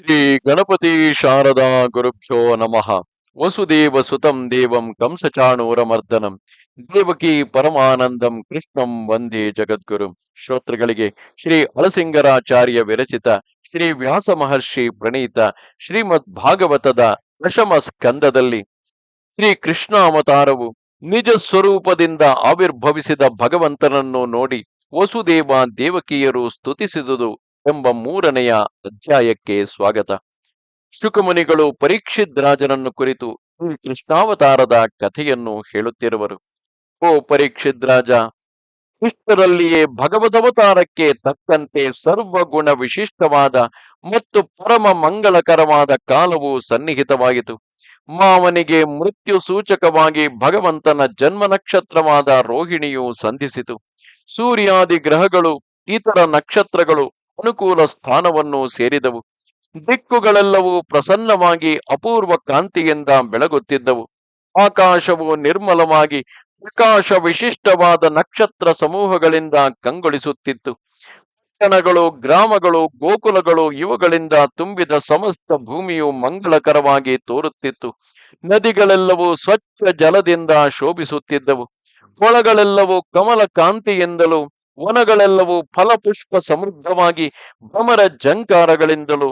ಶ್ರೀ ಗಣಪತಿ ಶಾರದಾ ಗುರುಭ್ಯೋ ನಮಃ. ವಸುದೇವ ಸುತಂ ದೇವಂ ಕಂಸಚಾಣೂರಮರ್ದನಂ. ದೇವಕಿ ಪರಮಾನಂದಂ ಕೃಷ್ಣಂ ವಂದೇ ಜಗದ್ಗುರು. ಶ್ರೋತೃಗಳಿಗೆ ಶ್ರೀ ಅಲಸಿಂಗರಾಚಾರ್ಯ ವಿರಚಿತ ಶ್ರೀ ವ್ಯಾಸ ಮಹರ್ಷಿ ಪ್ರಣೀತ ಶ್ರೀಮದ್ ಭಾಗವತದ ದಶಮ ಸ್ಕಂದದಲ್ಲಿ ಶ್ರೀ ಕೃಷ್ಣ ಅವತಾರವು ನಿಜ ಸ್ವರೂಪದಿಂದ ಆವಿರ್ಭವಿಸಿದ ಭಗವಂತನನ್ನು ನೋಡಿ ವಸುದೇವ ದೇವಕಿಯರು ಸ್ತುತಿಸಿದುದು. ಎಂಬ ಮೂರನೆಯ ಅಧ್ಯಾಯಕ್ಕೆ ಸ್ವಾಗತ. ಶುಕಮುನಿಗಳು ಪರೀಕ್ಷಿತ್ ರಾಜನನ್ನು ಕುರಿತು ಈ ಕೃಷ್ಣಾವತಾರದ ಕಥೆಯನ್ನು ಹೇಳುತ್ತಿರುವರು. ಓ ಪರೀಕ್ಷಿತ್ ರಾಜ ಇಷ್ಟರಲ್ಲಿಯೇ ಭಗವದವತಾರಕ್ಕೆ ತಕ್ಕಂತೆ ಸರ್ವಗುಣ ವಿಶಿಷ್ಟವಾದ ಮತ್ತು ಪರಮ ಮಂಗಳಕರವಾದ ಕಾಲವು ಸನ್ನಿಹಿತವಾಯಿತು ಮಾವನಿಗೆ ಮೃತ್ಯು ಸೂಚಕವಾಗಿ ಭಗವಂತನ ಜನ್ಮ ನಕ್ಷತ್ರವಾದ ರೋಹಿಣಿಯು ಸಂಧಿಸಿತು. ಸೂರ್ಯಾದಿ ಗ್ರಹಗಳು, ಇತರ ನಕ್ಷತ್ರಗಳು ಅನುಕೂಲ ಸ್ಥಾನವನ್ನು ಸೇರಿದವು. ದಿಕ್ಕುಗಳೆಲ್ಲವೂ ಪ್ರಸನ್ನವಾಗಿ ಅಪೂರ್ವ ಕಾಂತಿಯಿಂದ ಬೆಳಗುತ್ತಿದ್ದವು. ಆಕಾಶವು ನಿರ್ಮಲವಾಗಿ ಪ್ರಕಾಶ ವಿಶಿಷ್ಟವಾದ ನಕ್ಷತ್ರ ಸಮೂಹಗಳಿಂದ ಕಂಗೊಳಿಸುತ್ತಿತ್ತು. ಪಟ್ಟಣಗಳು, ಗ್ರಾಮಗಳು, ಗೋಕುಲಗಳು ಇವುಗಳಿಂದ ತುಂಬಿದ ಸಮಸ್ತ ಭೂಮಿಯು ಮಂಗಳಕರವಾಗಿ ತೋರುತ್ತಿತ್ತು. ನದಿಗಳೆಲ್ಲವೂ ಸ್ವಚ್ಛ ಜಲದಿಂದ ಶೋಭಿಸುತ್ತಿದ್ದವು. ಕೊಳಗಳೆಲ್ಲವೂ ಕಮಲ ಕಾಂತಿಯಿಂದಲೂ ವನಗಳೆಲ್ಲವೂ ಫಲಪುಷ್ಪ ಸಮೃದ್ಧವಾಗಿ ಭ್ರಮರ ಜಂಕಾರಗಳಿಂದಲೂ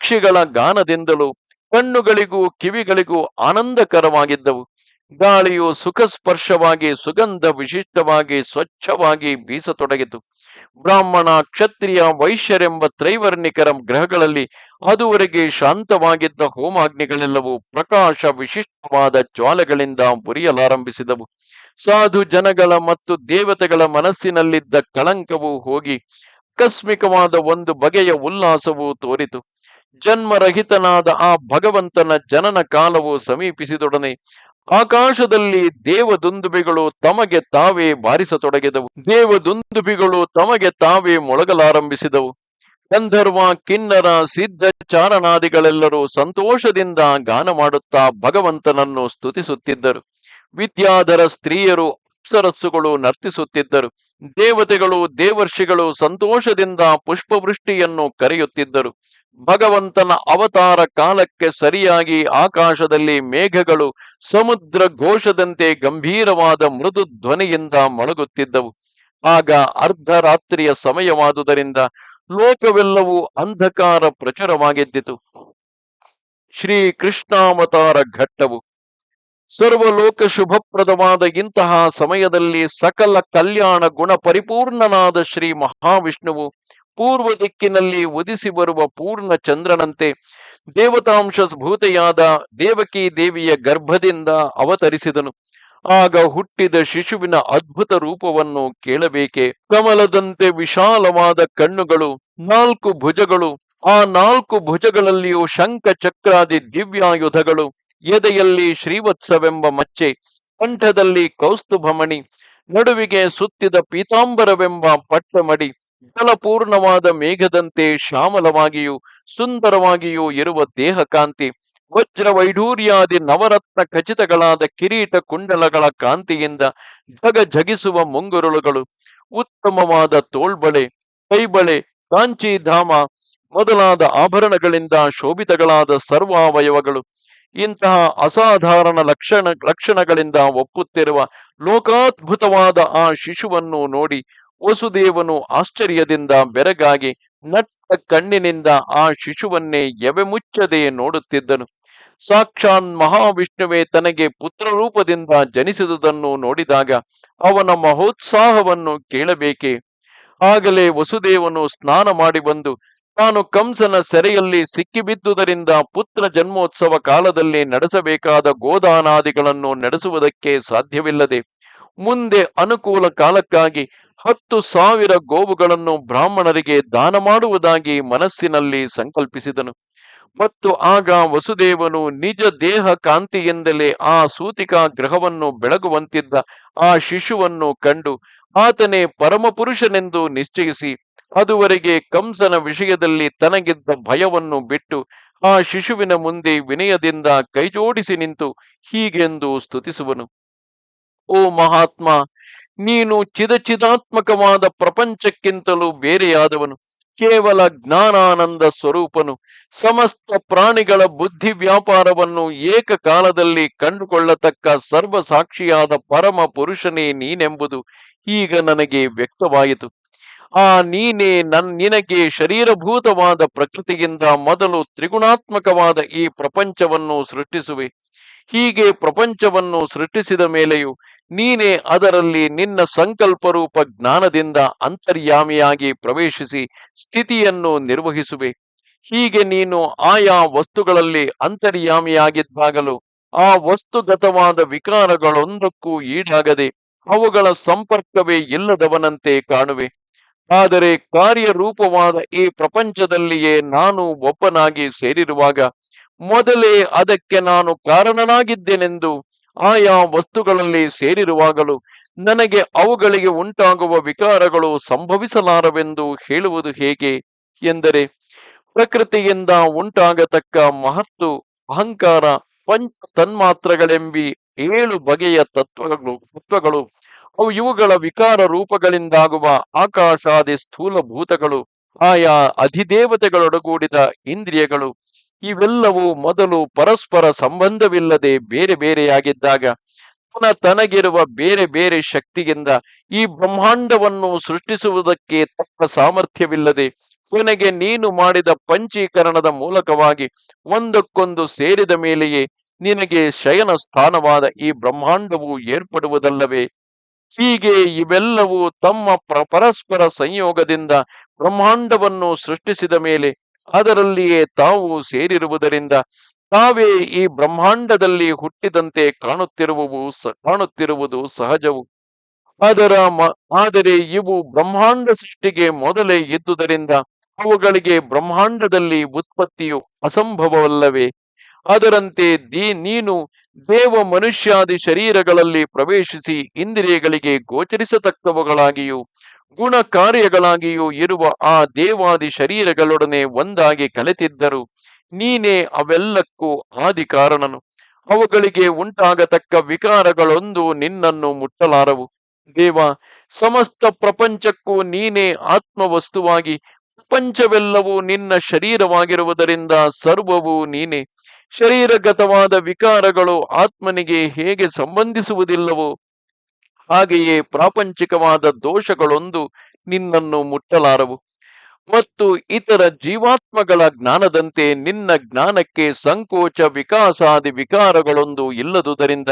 ಪಕ್ಷಿಗಳ ಗಾನದಿಂದಲೂ ಕಣ್ಣುಗಳಿಗೂ ಕಿವಿಗಳಿಗೂ ಆನಂದಕರವಾಗಿದ್ದವು. ಗಾಳಿಯು ಸುಖ ಸ್ಪರ್ಶವಾಗಿ ಸುಗಂಧ ವಿಶಿಷ್ಟವಾಗಿ, ಸ್ವಚ್ಛವಾಗಿ ಬೀಸತೊಡಗಿತು. ಬ್ರಾಹ್ಮಣ, ಕ್ಷತ್ರಿಯ, ವೈಶ್ಯರೆಂಬ ತ್ರೈವರ್ಣಿಕರ ಗ್ರಹಗಳಲ್ಲಿ ಅದುವರೆಗೆ ಶಾಂತವಾಗಿದ್ದ ಹೋಮಾಗ್ನಿಗಳೆಲ್ಲವೂ ಪ್ರಕಾಶ ವಿಶಿಷ್ಟವಾದ ಜ್ವಾಲೆಗಳಿಂದ ಉರಿಯಲಾರಂಭಿಸಿದವು ಸಾಧು ಜನಗಳ ಮತ್ತು ದೇವತೆಗಳ ಮನಸ್ಸಿನಲ್ಲಿದ್ದ ಕಳಂಕವು ಹೋಗಿ ಆಕಸ್ಮಿಕವಾದ ಒಂದು ಬಗೆಯ ಉಲ್ಲಾಸವು ತೋರಿತು. ಜನ್ಮರಹಿತನಾದ ಆ ಭಗವಂತನ ಜನನ ಕಾಲವು ಸಮೀಪಿಸಿದೊಡನೆ ಆಕಾಶದಲ್ಲಿ ದೇವದುಂದುಬಿಗಳು ತಮಗೆ ತಾವೇ ಬಾರಿಸತೊಡಗಿದವು. ದೇವದುಂದುಬಿಗಳು ತಮಗೆ ತಾವೇ ಮೊಳಗಲಾರಂಭಿಸಿದವು. ಗಂಧರ್ವ, ಕಿನ್ನರ, ಸಿದ್ಧ ಚಾರಣಾದಿಗಳೆಲ್ಲರೂ ಸಂತೋಷದಿಂದ ಗಾನ ಮಾಡುತ್ತಾ ಭಗವಂತನನ್ನು ಸ್ತುತಿಸುತ್ತಿದ್ದರು. ವಿದ್ಯಾಧರ ಸ್ತ್ರೀಯರು ಅಪ್ಸರಸ್ಸುಗಳು ನರ್ತಿಸುತ್ತಿದ್ದರು. ದೇವತೆಗಳು, ದೇವರ್ಷಿಗಳು ಸಂತೋಷದಿಂದ ಪುಷ್ಪವೃಷ್ಟಿಯನ್ನು ಕರೆಯುತ್ತಿದ್ದರು. ಭಗವಂತನ ಅವತಾರ ಕಾಲಕ್ಕೆ ಸರಿಯಾಗಿ ಆಕಾಶದಲ್ಲಿ ಮೇಘಗಳು ಸಮುದ್ರ ಘೋಷದಂತೆ ಗಂಭೀರವಾದ ಮೃದು ಧ್ವನಿಯಿಂದ ಮೊಳಗುತ್ತಿದ್ದವು ಆಗ ಅರ್ಧರಾತ್ರಿಯ ಸಮಯವಾದುದರಿಂದ ಲೋಕವೆಲ್ಲವೂ ಅಂಧಕಾರ ಪ್ರಚುರವಾಗಿದ್ದಿತು. ಶ್ರೀ ಕೃಷ್ಣಾವತಾರ ಘಟ್ಟವು. ಸರ್ವಲೋಕ ಶುಭಪ್ರದವಾದ ಇಂತಹ ಸಮಯದಲ್ಲಿ ಸಕಲ ಕಲ್ಯಾಣ ಗುಣ ಪರಿಪೂರ್ಣನಾದ ಶ್ರೀ ಮಹಾವಿಷ್ಣುವು ಪೂರ್ವ ದಿಕ್ಕಿನಲ್ಲಿ ಉದಿಸಿ ಬರುವ ಪೂರ್ಣ ಚಂದ್ರನಂತೆ ದೇವತಾಂಶ ಭೂತೆಯಾದ ದೇವಕಿ ದೇವಿಯ ಗರ್ಭದಿಂದ ಅವತರಿಸಿದನು. ಆಗ ಹುಟ್ಟಿದ ಶಿಶುವಿನ ಅದ್ಭುತ ರೂಪವನ್ನು ಕೇಳಬೇಕೆ? ಕಮಲದಂತೆ ವಿಶಾಲವಾದ ಕಣ್ಣುಗಳು, ನಾಲ್ಕು ಭುಜಗಳು, ಆ ನಾಲ್ಕು ಭುಜಗಳಲ್ಲಿಯೂ ಶಂಖ ಚಕ್ರಾದಿ ದಿವ್ಯಾಯುಧಗಳು, ಎದೆಯಲ್ಲಿ ಶ್ರೀವತ್ಸವೆಂಬ ಮಚ್ಚೆ, ಕಂಠದಲ್ಲಿ ಕೌಸ್ತುಭಮಣಿ, ನಡುವಿಗೆ ಸುತ್ತಿದ ಪೀತಾಂಬರವೆಂಬ ಪಟ್ಟಮಡಿ ಜಲಪೂರ್ಣವಾದ ಮೇಘದಂತೆ ಶ್ಯಾಮಲವಾಗಿಯೂ ಸುಂದರವಾಗಿಯೂ ಇರುವ ದೇಹಕಾಂತಿ ವಜ್ರ ವೈಢೂರ್ಯಾದಿ ನವರತ್ನ ಖಚಿತಗಳಾದ ಕಿರೀಟ ಕುಂಡಲಗಳ ಕಾಂತಿಯಿಂದ ಜಗ ಜಗಿಸುವ ಮುಂಗುರುಳುಗಳು, ಉತ್ತಮವಾದ ತೋಳ್ಬಳೆ, ಕೈಬಳೆ, ಕಾಂಚೀಧಾಮ ಮೊದಲಾದ ಆಭರಣಗಳಿಂದ ಶೋಭಿತಗಳಾದ ಸರ್ವಾವಯವಗಳು, ಇಂತಹ ಅಸಾಧಾರಣ ಲಕ್ಷಣ, ಲಕ್ಷಣಗಳಿಂದ ಒಪ್ಪುತ್ತಿರುವ ಲೋಕಾದ್ಭುತವಾದ ಆ ಶಿಶುವನ್ನು ನೋಡಿ ವಸುದೇವನು ಆಶ್ಚರ್ಯದಿಂದ ಬೆರಗಾಗಿ ನಟ್ಟ ಕಣ್ಣಿನಿಂದ ಆ ಶಿಶುವನ್ನೇ ಎವೆ ಮುಚ್ಚದೆ ನೋಡುತ್ತಿದ್ದನು. ಸಾಕ್ಷಾನ್ ಮಹಾವಿಷ್ಣುವೇ ತನಗೆ ಪುತ್ರರೂಪದಿಂದ ಜನಿಸಿದುದನ್ನು ನೋಡಿದಾಗ ಅವನ ಮಹೋತ್ಸಾಹವನ್ನು ಕೇಳಬೇಕೆ? ಆಗಲೇ ವಸುದೇವನು ಸ್ನಾನ ಮಾಡಿ ಬಂದು ತಾನು ಕಂಸನ ಸೆರೆಯಲ್ಲಿ ಸಿಕ್ಕಿಬಿದ್ದುದರಿಂದ ಪುತ್ರ ಜನ್ಮೋತ್ಸವ ಕಾಲದಲ್ಲಿ ನಡೆಸಬೇಕಾದ ಗೋದಾನಾದಿಗಳನ್ನು ನಡೆಸುವುದಕ್ಕೆ ಸಾಧ್ಯವಿಲ್ಲದೆ ಮುಂದೆ ಅನುಕೂಲ ಕಾಲಕ್ಕಾಗಿ ಹತ್ತು ಸಾವಿರ ಗೋವುಗಳನ್ನು ಬ್ರಾಹ್ಮಣರಿಗೆ ದಾನ ಮಾಡುವುದಾಗಿ ಮನಸ್ಸಿನಲ್ಲಿ ಸಂಕಲ್ಪಿಸಿದನು. ಮತ್ತು ಆಗ ವಸುದೇವನು ನಿಜ ದೇಹ ಕಾಂತಿಯಿಂದಲೇ ಆ ಸೂತಿಕಾ ಗ್ರಹವನ್ನು ಬೆಳಗುವಂತಿದ್ದ ಆ ಶಿಶುವನ್ನು ಕಂಡು ಆತನೇ ಪರಮಪುರುಷನೆಂದು ನಿಶ್ಚಯಿಸಿ ಅದುವರೆಗೆ ಕಂಸನ ವಿಷಯದಲ್ಲಿ ತನಗಿದ್ದ ಭಯವನ್ನು ಬಿಟ್ಟು ಆ ಶಿಶುವಿನ ಮುಂದೆ ವಿನಯದಿಂದ ಕೈಜೋಡಿಸಿ ನಿಂತು ಹೀಗೆಂದು ಸ್ತುತಿಸುವನು. ಓ ಮಹಾತ್ಮ, ನೀನು ಚಿದಚಿದಾತ್ಮಕವಾದ ಪ್ರಪಂಚಕ್ಕಿಂತಲೂ ಬೇರೆಯಾದವನು, ಕೇವಲ ಜ್ಞಾನಾನಂದ ಸ್ವರೂಪನು. ಸಮಸ್ತ ಪ್ರಾಣಿಗಳ ಬುದ್ಧಿ ವ್ಯಾಪಾರವನ್ನು ಏಕಕಾಲದಲ್ಲಿ ಕಂಡುಕೊಳ್ಳತಕ್ಕ ಸರ್ವ ಸಾಕ್ಷಿಯಾದ ಪರಮ ಪುರುಷನೇ ನೀನೆಂಬುದು ಈಗ ನನಗೆ ವ್ಯಕ್ತವಾಯಿತು. ಆ ನೀನೇ ನನ್ ನಿನಗೆ ಶರೀರಭೂತವಾದ ಪ್ರಕೃತಿಯಿಂದ ಮೊದಲು ತ್ರಿಗುಣಾತ್ಮಕವಾದ ಈ ಪ್ರಪಂಚವನ್ನು ಸೃಷ್ಟಿಸುವೆ. ಹೀಗೆ ಪ್ರಪಂಚವನ್ನು ಸೃಷ್ಟಿಸಿದ ಮೇಲೆಯೂ ನೀನೇ ಅದರಲ್ಲಿ ನಿನ್ನ ಸಂಕಲ್ಪರೂಪ ಜ್ಞಾನದಿಂದ ಅಂತರ್ಯಾಮಿಯಾಗಿ ಪ್ರವೇಶಿಸಿ ಸ್ಥಿತಿಯನ್ನು ನಿರ್ವಹಿಸುವೆ. ಹೀಗೆ ನೀನು ಆಯಾ ವಸ್ತುಗಳಲ್ಲಿ ಅಂತರ್ಯಾಮಿಯಾಗಿದ್ದಾಗಲು ಆ ವಸ್ತುಗತವಾದ ವಿಕಾರಗಳೊಂದಕ್ಕೂ ಈಡಾಗದೆ ಅವುಗಳ ಸಂಪರ್ಕವೇ ಇಲ್ಲದವನಂತೆ ಕಾಣುವೆ. ಆದರೆ ಕಾರ್ಯರೂಪವಾದ ಈ ಪ್ರಪಂಚದಲ್ಲಿಯೇ ನಾನು ಒಬ್ಬನಾಗಿ ಸೇರಿರುವಾಗ ಮೊದಲೇ ಅದಕ್ಕೆ ನಾನು ಕಾರಣನಾಗಿದ್ದೇನೆಂದು ಆಯಾ ವಸ್ತುಗಳಲ್ಲಿ ಸೇರಿರುವಾಗಲೂ ನನಗೆ ಅವುಗಳಿಗೆ ಉಂಟಾಗುವ ವಿಕಾರಗಳು ಸಂಭವಿಸಲಾರವೆಂದು ಹೇಳುವುದು ಹೇಗೆ ಎಂದರೆ ಪ್ರಕೃತಿಯಿಂದ ಉಂಟಾಗತಕ್ಕ ಮಹತ್ತು, ಅಹಂಕಾರ, ಪಂಚ ತನ್ಮಾತ್ರಗಳೆಂಬಿ ಏಳು ಬಗೆಯ ತತ್ವಗಳು ತತ್ವಗಳು. ಅವು ಇವುಗಳ ವಿಕಾರ ರೂಪಗಳಿಂದಾಗುವ ಆಕಾಶಾದಿ ಸ್ಥೂಲ ಭೂತಗಳು ಆಯಾ ಅಧಿದೇವತೆಗಳೊಡಗೂಡಿದ ಇಂದ್ರಿಯಗಳು. ಇವೆಲ್ಲವೂ ಮೊದಲು ಪರಸ್ಪರ ಸಂಬಂಧವಿಲ್ಲದೆ ಬೇರೆ ಬೇರೆಯಾಗಿದ್ದಾಗ ಪುನಃ ತನಗಿರುವ ಬೇರೆ ಬೇರೆ ಶಕ್ತಿಯಿಂದ ಈ ಬ್ರಹ್ಮಾಂಡವನ್ನು ಸೃಷ್ಟಿಸುವುದಕ್ಕೆ ತಕ್ಕ ಸಾಮರ್ಥ್ಯವಿಲ್ಲದೆ ಕೊನೆಗೆ ನೀನು ಮಾಡಿದ ಪಂಚೀಕರಣದ ಮೂಲಕವಾಗಿ ಒಂದಕ್ಕೊಂದು ಸೇರಿದ ಮೇಲೆಯೇ ನಿನಗೆ ಶಯನ ಸ್ಥಾನವಾದ ಈ ಬ್ರಹ್ಮಾಂಡವು ಏರ್ಪಡುವುದಲ್ಲವೇ? ಹೀಗೆ ಇವೆಲ್ಲವೂ ತಮ್ಮ ಪ್ರ- ಪರಸ್ಪರ ಸಂಯೋಗದಿಂದ ಬ್ರಹ್ಮಾಂಡವನ್ನು ಸೃಷ್ಟಿಸಿದ ಮೇಲೆ ಅದರಲ್ಲಿಯೇ ತಾವು ಸೇರಿರುವುದರಿಂದ ತಾವೇ ಈ ಬ್ರಹ್ಮಾಂಡದಲ್ಲಿ ಹುಟ್ಟಿದಂತೆ ಕಾಣುತ್ತಿರುವವು ಕಾಣುತ್ತಿರುವುದು ಸಹಜವು. ಅದರ ಆದರೆ ಇವು ಬ್ರಹ್ಮಾಂಡ ಸೃಷ್ಟಿಗೆ ಮೊದಲೇ ಇದ್ದುದರಿಂದ ಅವುಗಳಿಗೆ ಬ್ರಹ್ಮಾಂಡದಲ್ಲಿ ಉತ್ಪತ್ತಿಯು ಅಸಂಭವವಲ್ಲವೇ? ಅದರಂತೆ ದಿ, ನೀನು ದೇವ ಮನುಷ್ಯಾದಿ ಶರೀರಗಳಲ್ಲಿ ಪ್ರವೇಶಿಸಿ ಇಂದ್ರಿಯಗಳಿಗೆ ಗೋಚರಿಸತಕ್ಕವುಗಳಾಗಿಯೂ ಗುಣ ಕಾರ್ಯಗಳಾಗಿಯೂ ಇರುವ ಆ ದೇವಾದಿ ಶರೀರಗಳೊಡನೆ ಒಂದಾಗಿ ಕಲೆತಿದ್ದರು. ನೀನೇ ಅವೆಲ್ಲಕ್ಕೂ ಆದಿ ಕಾರಣನು ಅವುಗಳಿಗೆ ಉಂಟಾಗತಕ್ಕ ವಿಕಾರಗಳೊಂದು ನಿನ್ನನ್ನು ಮುಟ್ಟಲಾರವು. ದೇವ, ಸಮಸ್ತ ಪ್ರಪಂಚಕ್ಕೂ ನೀನೇ ಆತ್ಮವಸ್ತುವಾಗಿ, ಪ್ರಪಂಚವೆಲ್ಲವೂ ನಿನ್ನ ಶರೀರವಾಗಿರುವುದರಿಂದ ಸರ್ವವೂ ನೀನೇ. ಶರೀರಗತವಾದ ವಿಕಾರಗಳು ಆತ್ಮನಿಗೆ ಹೇಗೆ ಸಂಬಂಧಿಸುವುದಿಲ್ಲವೋ ಹಾಗೆಯೇ ಪ್ರಾಪಂಚಿಕವಾದ ದೋಷಗಳೊಂದು ನಿನ್ನನ್ನು ಮುಟ್ಟಲಾರವು. ಮತ್ತು ಇತರ ಜೀವಾತ್ಮಗಳ ಜ್ಞಾನದಂತೆ ನಿನ್ನ ಜ್ಞಾನಕ್ಕೆ ಸಂಕೋಚ ವಿಕಾಸಾದಿ ವಿಕಾರಗಳೊಂದು ಇಲ್ಲದುದರಿಂದ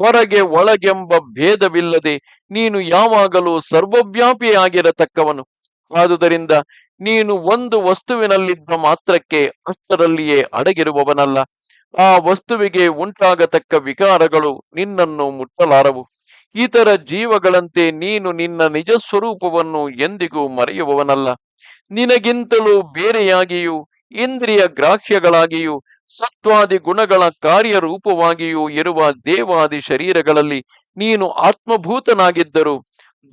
ಹೊರಗೆ ಒಳಗೆಂಬ ಭೇದವಿಲ್ಲದೆ ನೀನು ಯಾವಾಗಲೂ ಸರ್ವವ್ಯಾಪಿಯಾಗಿರತಕ್ಕವನು. ಆದುದರಿಂದ ನೀನು ಒಂದು ವಸ್ತುವಿನಲ್ಲಿದ್ದ ಮಾತ್ರಕ್ಕೆ ಅಷ್ಟರಲ್ಲಿಯೇ ಅಡಗಿರುವವನಲ್ಲ. ಆ ವಸ್ತುವಿಗೆ ಉಂಟಾಗತಕ್ಕ ವಿಕಾರಗಳು ನಿನ್ನನ್ನು ಮುಟ್ಟಲಾರವು. ಇತರ ಜೀವಗಳಂತೆ ನೀನು ನಿನ್ನ ನಿಜ ಸ್ವರೂಪವನ್ನು ಎಂದಿಗೂ ಮರೆಯುವವನಲ್ಲ. ನಿನಗಿಂತಲೂ ಬೇರೆಯಾಗಿಯೂ, ಇಂದ್ರಿಯ ಗ್ರಾಹ್ಯಗಳಾಗಿಯೂ, ಸತ್ವಾದಿ ಗುಣಗಳ ಕಾರ್ಯರೂಪವಾಗಿಯೂ ಇರುವ ದೇವಾದಿ ಶರೀರಗಳಲ್ಲಿ ನೀನು ಆತ್ಮಭೂತನಾಗಿದ್ದರು,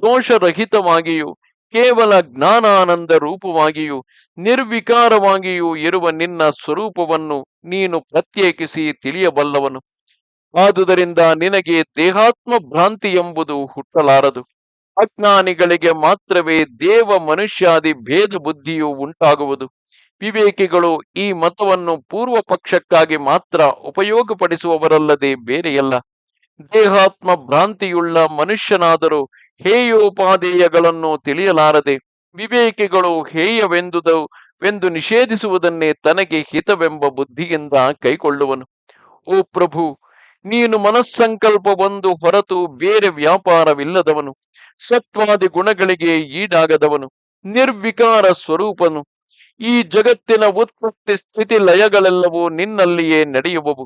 ದೋಷರಹಿತವಾಗಿಯೂ, ಕೇವಲ ಜ್ಞಾನಾನಂದ ರೂಪವಾಗಿಯೂ, ನಿರ್ವಿಕಾರವಾಗಿಯೂ ಇರುವ ನಿನ್ನ ಸ್ವರೂಪವನ್ನು ನೀನು ಪ್ರತ್ಯೇಕಿಸಿ ತಿಳಿಯಬಲ್ಲವನು. ಆದುದರಿಂದ ನಿನಗೆ ದೇಹಾತ್ಮ ಭ್ರಾಂತಿ ಎಂಬುದು ಹುಟ್ಟಲಾರದು. ಅಜ್ಞಾನಿಗಳಿಗೆ ಮಾತ್ರವೇ ದೇವ ಮನುಷ್ಯಾದಿ ಭೇದ ಬುದ್ಧಿಯು ಉಂಟಾಗುವುದು. ವಿವೇಕಿಗಳು ಈ ಮತವನ್ನು ಪೂರ್ವ ಪಕ್ಷಕ್ಕಾಗಿ ಮಾತ್ರ ಉಪಯೋಗಪಡಿಸುವವರಲ್ಲದೆ ಬೇರೆಯಲ್ಲ. ದೇಹಾತ್ಮ ಭ್ರಾಂತಿಯುಳ್ಳ ಮನುಷ್ಯನಾದರೂ ಹೇಯೋಪಾದೇಯಗಳನ್ನು ತಿಳಿಯಲಾರದೆ, ವಿವೇಕಿಗಳು ಹೇಯವೆಂದುದು ವೆಂದು ನಿಷೇಧಿಸುವುದನ್ನೇ ತನಗೆ ಹಿತವೆಂಬ ಬುದ್ಧಿಯಿಂದ ಕೈಕೊಳ್ಳುವನು. ಓ ಪ್ರಭು ನೀನು ಮನಸ್ಸಂಕಲ್ಪವೊಂದು ಹೊರತು ಬೇರೆ ವ್ಯಾಪಾರವಿಲ್ಲದವನು, ಸತ್ವಾದಿ ಗುಣಗಳಿಗೆ ಈಡಾಗದವನು, ನಿರ್ವಿಕಾರ ಸ್ವರೂಪನು. ಈ ಜಗತ್ತಿನ ಉತ್ಪತ್ತಿ ಸ್ಥಿತಿ ಲಯಗಳೆಲ್ಲವೂ ನಿನ್ನಲ್ಲಿಯೇ ನಡೆಯುವವು.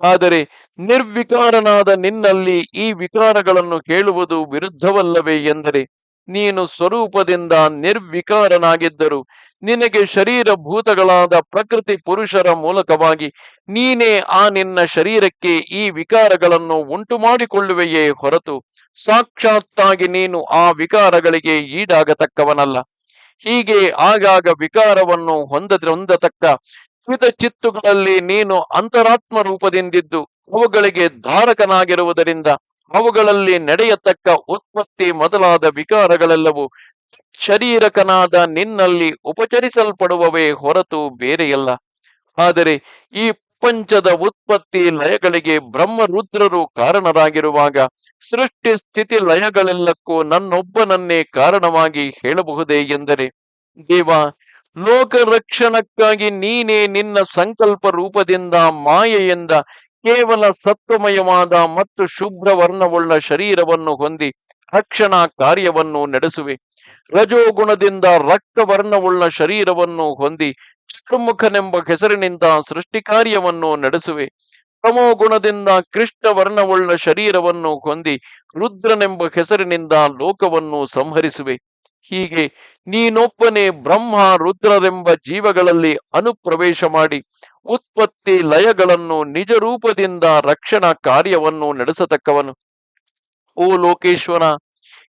ಆದರೆ ನಿರ್ವಿಕಾರನಾದ ನಿನ್ನಲ್ಲಿ ಈ ವಿಕಾರಗಳನ್ನು ಕೇಳುವುದು ವಿರುದ್ಧವಲ್ಲವೇ ಎಂದರೆ ನೀನು ಸ್ವರೂಪದಿಂದ ನಿರ್ವಿಕಾರನಾಗಿದ್ದರು. ನಿನಗೆ ಶರೀರ ಭೂತಗಳಾದ ಪ್ರಕೃತಿ ಪುರುಷರ ಮೂಲಕವಾಗಿ ನೀನೇ ಆ ನಿನ್ನ ಶರೀರಕ್ಕೆ ಈ ವಿಕಾರಗಳನ್ನು ಉಂಟು ಮಾಡಿಕೊಳ್ಳುವೆಯೇ ಹೊರತು ಸಾಕ್ಷಾತ್ತಾಗಿ ನೀನು ಆ ವಿಕಾರಗಳಿಗೆ ಈಡಾಗತಕ್ಕವನಲ್ಲ. ಹೀಗೆ ಆಗಾಗ ವಿಕಾರವನ್ನು ಹೊಂದದ ಹೊಂದತಕ್ಕ ಚಿತ್ತುಗಳಲ್ಲಿ ನೀನು ಅಂತರಾತ್ಮ ರೂಪದಿಂದಿದ್ದು ಅವುಗಳಿಗೆ ಧಾರಕನಾಗಿರುವುದರಿಂದ ಅವುಗಳಲ್ಲಿ ನಡೆಯತಕ್ಕ ಉತ್ಪತ್ತಿ ಮೊದಲಾದ ವಿಕಾರಗಳೆಲ್ಲವೂ ಶರೀರಕನಾದ ನಿನ್ನಲ್ಲಿ ಉಪಚರಿಸಲ್ಪಡುವವೇ ಹೊರತು ಬೇರೆಯಲ್ಲ. ಆದರೆ ಈ ಪಂಚದ ಉತ್ಪತ್ತಿ ಲಯಗಳಿಗೆ ಬ್ರಹ್ಮರುದ್ರರು ಕಾರಣರಾಗಿರುವಾಗ ಸೃಷ್ಟಿ ಸ್ಥಿತಿ ಲಯಗಳೆಲ್ಲಕ್ಕೂ ನನ್ನೊಬ್ಬನನ್ನೇ ಕಾರಣವಾಗಿ ಹೇಳಬಹುದೇ ಎಂದರೆ, ದೇವ ಲೋಕ ರಕ್ಷಣಕ್ಕಾಗಿ ನೀನೇ ನಿನ್ನ ಸಂಕಲ್ಪ ರೂಪದಿಂದ ಮಾಯೆಯಿಂದ ಕೇವಲ ಸತ್ವಮಯವಾದ ಮತ್ತು ಶುಭ್ರ ವರ್ಣವುಳ್ಳ ಶರೀರವನ್ನು ಹೊಂದಿ ರಕ್ಷಣ ಕಾರ್ಯವನ್ನು ನಡೆಸುವೆ. ರಜೋಗುಣದಿಂದ ರಕ್ತವರ್ಣವುಳ್ಳ ಶರೀರವನ್ನು ಹೊಂದಿ ಚತುರ್ಮುಖನೆಂಬ ಹೆಸರಿನಿಂದ ಸೃಷ್ಟಿ ಕಾರ್ಯವನ್ನು ನಡೆಸುವೆ. ತಮೋ ಗುಣದಿಂದ ಕೃಷ್ಣ ವರ್ಣವುಳ್ಳ ಶರೀರವನ್ನು ಹೊಂದಿ ರುದ್ರನೆಂಬ ಹೆಸರಿನಿಂದ ಲೋಕವನ್ನು ಸಂಹರಿಸುವೆ. ಹೀಗೆ ನೀನೊಬ್ಬನೇ ಬ್ರಹ್ಮ ರುದ್ರರೆಂಬ ಜೀವಗಳಲ್ಲಿ ಅನುಪ್ರವೇಶ ಮಾಡಿ ಉತ್ಪತ್ತಿ ಲಯಗಳನ್ನು ನಿಜ ರೂಪದಿಂದ ರಕ್ಷಣಾ ಕಾರ್ಯವನ್ನು ನಡೆಸತಕ್ಕವನು. ಓ ಲೋಕೇಶ್ವರ,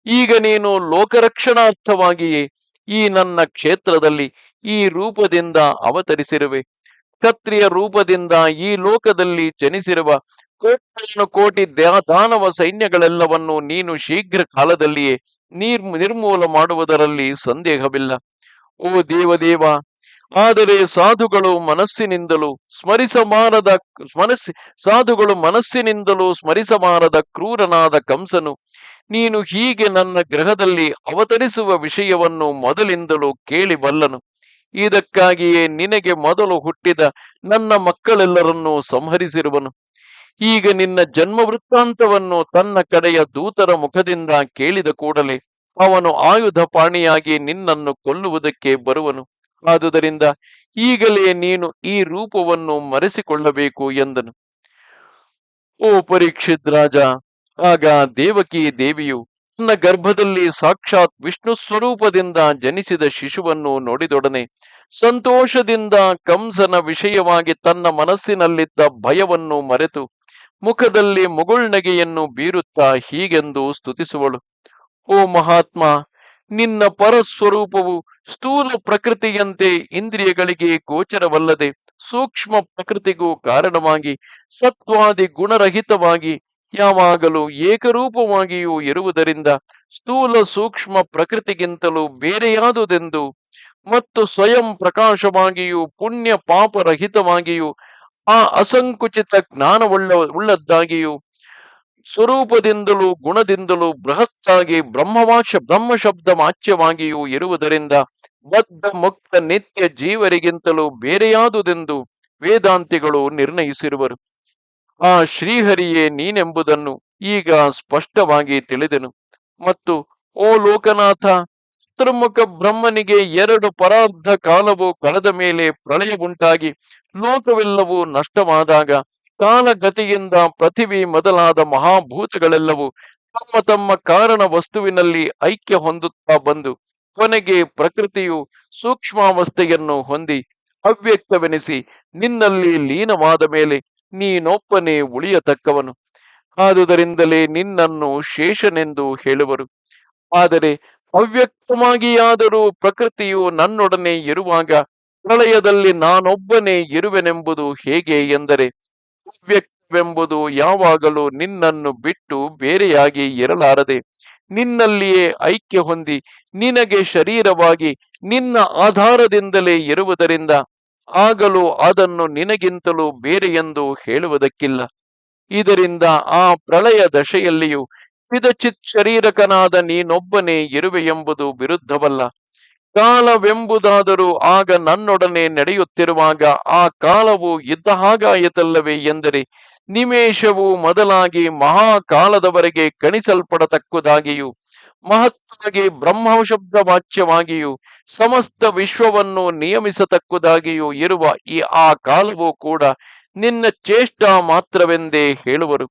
ಈಗ ನೀನು ಲೋಕರಕ್ಷಣಾರ್ಥವಾಗಿಯೇ ಈ ನನ್ನ ಕ್ಷೇತ್ರದಲ್ಲಿ ಈ ರೂಪದಿಂದ ಅವತರಿಸಿರುವೆ. ಕತ್ರಿಯ ರೂಪದಿಂದ ಈ ಲೋಕದಲ್ಲಿ ಜನಿಸಿರುವ ಕೋಟಿ ಕೋಟಿ ದಾನವ ಸೈನ್ಯಗಳೆಲ್ಲವನ್ನು ನೀನು ಶೀಘ್ರ ಕಾಲದಲ್ಲಿಯೇ ನೀರ್ ನಿರ್ಮೂಲ ಮಾಡುವುದರಲ್ಲಿ ಸಂದೇಹವಿಲ್ಲ. ಓ ದೇವದೇವ ಆದರೆ ಸಾಧುಗಳು ಮನಸ್ಸಿನಿಂದಲೂ ಸ್ಮರಿಸಬಾರದ ಮನಸ್ಸಿ, ಸಾಧುಗಳು ಮನಸ್ಸಿನಿಂದಲೂ ಸ್ಮರಿಸಬಾರದ ಕ್ರೂರನಾದ ಕಂಸನು, ನೀನು ಹೀಗೆ ನನ್ನ ಗ್ರಹದಲ್ಲಿ ಅವತರಿಸುವ ವಿಷಯವನ್ನು ಮೊದಲಿಂದಲೂ ಕೇಳಿಬಲ್ಲನು ಇದಕ್ಕಾಗಿಯೇ ನಿನಗೆ ಮೊದಲು ಹುಟ್ಟಿದ ನನ್ನ ಮಕ್ಕಳೆಲ್ಲರನ್ನೂ ಸಂಹರಿಸಿರುವನು. ಈಗ ನಿನ್ನ ಜನ್ಮ ವೃತ್ತಾಂತವನ್ನು ತನ್ನ ಕಡೆಯ ದೂತರ ಮುಖದಿಂದ ಕೇಳಿದ ಕೂಡಲೇ ಅವನು ಆಯುಧ ಪಾಣಿಯಾಗಿ ನಿನ್ನನ್ನು ಕೊಲ್ಲುವುದಕ್ಕೆ ಬರುವನು. ಆದುದರಿಂದ ಈಗಲೇ ನೀನು ಈ ರೂಪವನ್ನು ಮರೆಸಿಕೊಳ್ಳಬೇಕು ಎಂದನು. ಓ ಪರೀಕ್ಷಿತ್ ರಾಜ, ಆಗ ದೇವಕಿ ದೇವಿಯು ತನ್ನ ಗರ್ಭದಲ್ಲಿ ಸಾಕ್ಷಾತ್ ವಿಷ್ಣು ಸ್ವರೂಪದಿಂದ ಜನಿಸಿದ ಶಿಶುವನ್ನು ನೋಡಿದೊಡನೆ ಸಂತೋಷದಿಂದ ಕಂಸನ ವಿಷಯವಾಗಿ ತನ್ನ ಮನಸ್ಸಿನಲ್ಲಿದ್ದ ಭಯವನ್ನು ಮರೆತು ಮುಖದಲ್ಲಿ ಮುಗುಳ್ನಗೆಯನ್ನು ಬೀರುತ್ತಾ ಹೀಗೆಂದು ಸ್ತುತಿಸುವಳು. ಓ ಮಹಾತ್ಮ ನಿನ್ನ ಪರಸ್ವರೂಪವು ಸ್ಥೂಲ ಪ್ರಕೃತಿಯಂತೆ ಇಂದ್ರಿಯಗಳಿಗೆ ಗೋಚರವಲ್ಲದೆ ಸೂಕ್ಷ್ಮ ಪ್ರಕೃತಿಗೂ ಕಾರಣವಾಗಿ, ಸತ್ವಾದಿ ಗುಣರಹಿತವಾಗಿ, ಯಾವಾಗಲೂ ಏಕರೂಪವಾಗಿಯೂ ಇರುವುದರಿಂದ ಸ್ಥೂಲ ಸೂಕ್ಷ್ಮ ಪ್ರಕೃತಿಗಿಂತಲೂ ಬೇರೆಯಾದುದೆಂದು ಮತ್ತು ಸ್ವಯಂ ಪ್ರಕಾಶವಾಗಿಯೂ ಪುಣ್ಯ ಪಾಪರಹಿತವಾಗಿಯೂ, ಆ ಅಸಂಕುಚಿತ ಜ್ಞಾನವುಳ್ಳ, ಉಳ್ಳದ್ದಾಗಿಯೂ ಸ್ವರೂಪದಿಂದಲೂ ಗುಣದಿಂದಲೂ ಬೃಹತ್ತಾಗಿ ಬ್ರಹ್ಮವಾಚ ಬ್ರಹ್ಮ ಶಬ್ದ ವಾಚ್ಯವಾಗಿಯೂ ಇರುವುದರಿಂದ ಬದ್ಧ ಮುಕ್ತ ನಿತ್ಯ ಜೀವರಿಗಿಂತಲೂ ಬೇರೆಯಾದುದೆಂದು ವೇದಾಂತಿಗಳು ನಿರ್ಣಯಿಸಿರುವರು. ಆ ಶ್ರೀಹರಿಯೇ ನೀನೆಂಬುದನ್ನು ಈಗ ಸ್ಪಷ್ಟವಾಗಿ ತಿಳಿದೆನು. ಮತ್ತು ಓ ಲೋಕನಾಥ ಚತುರ್ಮುಖ ಬ್ರಹ್ಮನಿಗೆ ಎರಡು ಪರಾರ್ಧ ಕಾಲವು ಕಳೆದ ಮೇಲೆ ಪ್ರಳಯವುಂಟಾಗಿ ಲೋಕವೆಲ್ಲವೂ ನಷ್ಟವಾದಾಗ ಕಾಲಗತಿಯಿಂದ ಪೃಥಿವಿ ಮೊದಲಾದ ಮಹಾಭೂತಗಳೆಲ್ಲವೂ ತಮ್ಮ ತಮ್ಮ ಕಾರಣ ವಸ್ತುವಿನಲ್ಲಿ ಐಕ್ಯ ಹೊಂದುತ್ತಾ ಬಂದು ಕೊನೆಗೆ ಪ್ರಕೃತಿಯು ಸೂಕ್ಷ್ಮಾವಸ್ಥೆಯನ್ನು ಹೊಂದಿ ಅವ್ಯಕ್ತವೆನಿಸಿ ನಿನ್ನಲ್ಲಿ ಲೀನವಾದ ಮೇಲೆ ನೀನೊಬ್ಬನೇ ಉಳಿಯತಕ್ಕವನು. ಆದುದರಿಂದಲೇ ನಿನ್ನನ್ನು ಶೇಷನೆಂದು ಹೇಳುವರು. ಆದರೆ ಅವ್ಯಕ್ತವಾಗಿಯಾದರೂ ಪ್ರಕೃತಿಯು ನನ್ನೊಡನೆ ಇರುವಾಗ ಪ್ರಳಯದಲ್ಲಿ ನಾನೊಬ್ಬನೇ ಇರುವೆನೆಂಬುದು ಹೇಗೆ ಎಂದರೆ ಅವ್ಯಕ್ತವೆಂಬುದು ಯಾವಾಗಲೂ ನಿನ್ನನ್ನು ಬಿಟ್ಟು ಬೇರೆಯಾಗಿ ಇರಲಾರದೆ, ನಿನ್ನಲ್ಲಿಯೇ ಐಕ್ಯ ಹೊಂದಿ, ನಿನಗೆ ಶರೀರವಾಗಿ ನಿನ್ನ ಆಧಾರದಿಂದಲೇ ಇರುವುದರಿಂದ ಆಗಲೂ ಅದನ್ನು ನಿನಗಿಂತಲೂ ಬೇರೆ ಎಂದು ಹೇಳುವುದಕ್ಕಿಲ್ಲ. ಇದರಿಂದ ಆ ಪ್ರಳಯ ದಶೆಯಲ್ಲಿಯೂ ಪಿದಚಿತ್ ಶರೀರಕನಾದ ನೀನೊಬ್ಬನೇ ಇರುವೆ ಎಂಬುದು ವಿರುದ್ಧವಲ್ಲ. ಕಾಲವೆಂಬುದಾದರೂ ಆಗ ನನ್ನೊಡನೆ ನಡೆಯುತ್ತಿರುವಾಗ ಆ ಕಾಲವು ಇದ್ದ ಹಾಗಾಯಿತಲ್ಲವೇ ಎಂದರೆ ನಿಮೇಶವು ಮೊದಲಾಗಿ ಮಹಾಕಾಲದವರೆಗೆ ಕಣಿಸಲ್ಪಡತಕ್ಕುದಾಗಿಯೂ, ಮಹತ್ತಾಗಿ ಬ್ರಹ್ಮ ಶಬ್ದ ವಾಚ್ಯವಾಗಿಯೂ ಸಮಸ್ತ ವಿಶ್ವವನ್ನು ನಿಯಮಿಸತಕ್ಕುದಾಗಿಯೂ ಇರುವ ಈ ಆ ಕಾಲವು ಕೂಡ ನಿನ್ನ ಚೇಷ್ಟ ಮಾತ್ರವೆಂದೇ ಹೇಳುವರು.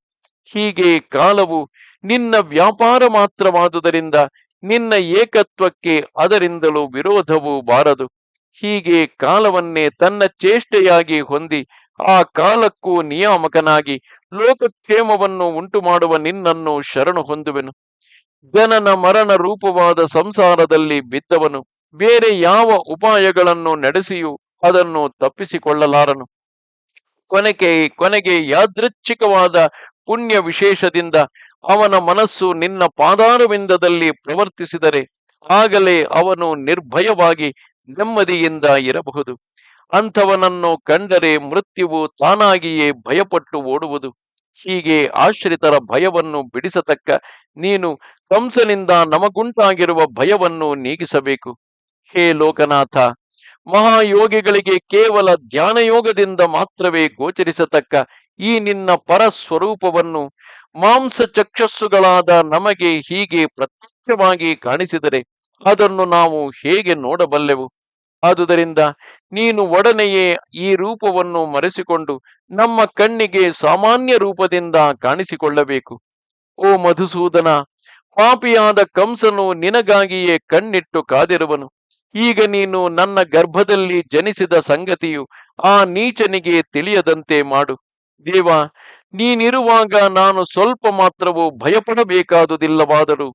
ಹೀಗೆ ಕಾಲವು ನಿನ್ನ ವ್ಯಾಪಾರ ಮಾತ್ರವಾದುದರಿಂದ ನಿನ್ನ ಏಕತ್ವಕ್ಕೆ ಅದರಿಂದಲೂ ವಿರೋಧವು ಬಾರದು. ಹೀಗೆ ಕಾಲವನ್ನೇ ತನ್ನ ಚೇಷ್ಟೆಯಾಗಿ ಹೊಂದಿ, ಆ ಕಾಲಕ್ಕೂ ನಿಯಾಮಕನಾಗಿ ಲೋಕಕ್ಷೇಮವನ್ನು ಉಂಟು ಮಾಡುವ ನಿನ್ನನ್ನು ಶರಣು ಹೊಂದುವೆನು. ಜನನ ಮರಣ ರೂಪವಾದ ಸಂಸಾರದಲ್ಲಿ ಬಿದ್ದವನು. ಬೇರೆ ಯಾವ ಉಪಾಯಗಳನ್ನು ನಡೆಸಿಯೂ ಅದನ್ನು ತಪ್ಪಿಸಿಕೊಳ್ಳಲಾರನು. ಕೊನೆಗೆ ಕೊನೆಗೆ ಯಾದೃಚ್ಛಿಕವಾದ ಪುಣ್ಯ ವಿಶೇಷದಿಂದ ಅವನ ಮನಸ್ಸು ನಿನ್ನ ಪಾದಾರವಿಂದದಲ್ಲಿ ಪ್ರವರ್ತಿಸಿದರೆ ಆಗಲೇ ಅವನು ನಿರ್ಭಯವಾಗಿ ನೆಮ್ಮದಿಯಿಂದ ಇರಬಹುದು. ಅಂಥವನನ್ನು ಕಂಡರೆ ಮೃತ್ಯುವು ತಾನಾಗಿಯೇ ಭಯಪಟ್ಟು ಓಡುವುದು. ಹೀಗೆ ಆಶ್ರಿತರ ಭಯವನ್ನು ಬಿಡಿಸತಕ್ಕ ನೀನು ಕಂಸನಿಂದ ನಮಗುಂಟಾಗಿರುವ ಭಯವನ್ನು ನೀಗಿಸಬೇಕು. ಹೇ ಲೋಕನಾಥ ಮಹಾಯೋಗಿಗಳಿಗೆ ಕೇವಲ ಧ್ಯಾನಯೋಗದಿಂದ ಮಾತ್ರವೇ ಗೋಚರಿಸತಕ್ಕ ಈ ನಿನ್ನ ಪರಸ್ವರೂಪವನ್ನು ಮಾಂಸ ಚಕ್ಷಸ್ಸುಗಳಾದ ನಮಗೆ ಹೀಗೆ ಪ್ರತ್ಯಕ್ಷವಾಗಿ ಕಾಣಿಸಿದರೆ ಅದನ್ನು ನಾವು ಹೇಗೆ ನೋಡಬಲ್ಲೆವು? ಆದುದರಿಂದ ನೀನು ಒಡನೆಯೇ ಈ ರೂಪವನ್ನು ಮರೆಸಿಕೊಂಡು ನಮ್ಮ ಕಣ್ಣಿಗೆ ಸಾಮಾನ್ಯ ರೂಪದಿಂದ ಕಾಣಿಸಿಕೊಳ್ಳಬೇಕು. ಓ ಮಧುಸೂದನ, ಪಾಪಿಯಾದ ಕಂಸನು ನಿನಗಾಗಿಯೇ ಕಣ್ಣಿಟ್ಟು ಕಾದಿರುವನು. ಈಗ ನೀನು ನನ್ನ ಗರ್ಭದಲ್ಲಿ ಜನಿಸಿದ ಸಂಗತಿಯು ಆ ನೀಚನಿಗೆ ತಿಳಿಯದಂತೆ ಮಾಡು. ದೇವ, ನೀನಿರುವಾಗ ನಾನು ಸ್ವಲ್ಪ ಮಾತ್ರವೂ ಭಯಪಡಬೇಕಾದುದಿಲ್ಲವಾದರೂ